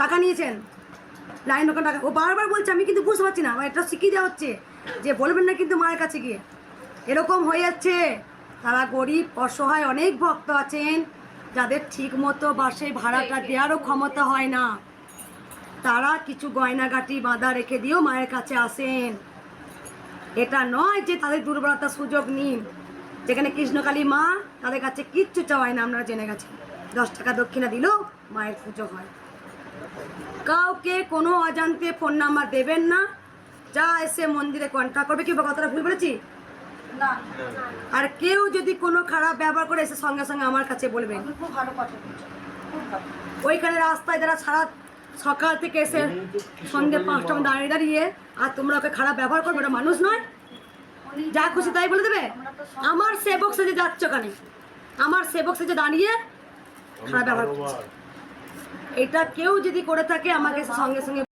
টাকা নিয়েছেন। লাইন ওখানে টাকা ও বারবার বলছে আমি কিন্তু বুঝতে পারছি না আমার এটা শিখিয়ে দেওয়া হচ্ছে যে বলবেন না কিন্তু মায়ের কাছে গিয়ে। এরকম হয়ে যাচ্ছে। তারা গরিব অসহায় অনেক ভক্ত আছেন যাদের ঠিক মতো বাসে ভাড়াটা দেওয়ারও ক্ষমতা হয় না। তারা কিছু গয়নাগাটি বাঁধা রেখে দিয়েও মায়ের কাছে আসেন। এটা নয় যে তাদের দুর্বলতার সুযোগ নিন যেখানে কৃষ্ণকালী মা তাদের কাছে কিচ্ছু চাওয়ায় না আমরা জেনে গেছি। দশ টাকা দক্ষিণা দিলেও মায়ের পুজো হয়। কাউকে কোনো অজান্তে ফোন নাম্বার দেবেন না। যা এসে মন্দিরে কন্ট্যাক্ট করবে। কি বা কথাটা ভুল বলেছি? না। আর কেউ যদি কোনো খারাপ ব্যবহার করে এসে সঙ্গে সঙ্গে আমার কাছে বলবেন। তুমি খুব ভালো কথা বলছো খুব ভালো। ওইখানে রাস্তায় যারা সারা সকাল থেকে এসে সন্ধ্যে পাঁচটা দাঁড়িয়ে দাঁড়িয়ে আর তোমরা ওকে খারাপ ব্যবহার করবে ওটা মানুষ নয়। যা খুশি তাই বলে দেবে। আমার সেবক সেজে যাচ্ছ ওখানে আমার সেবক সেজে দাঁড়িয়ে খারাপ ব্যবহার করছে। এটা কেউ যদি করে থাকে আমাকে সঙ্গে সঙ্গে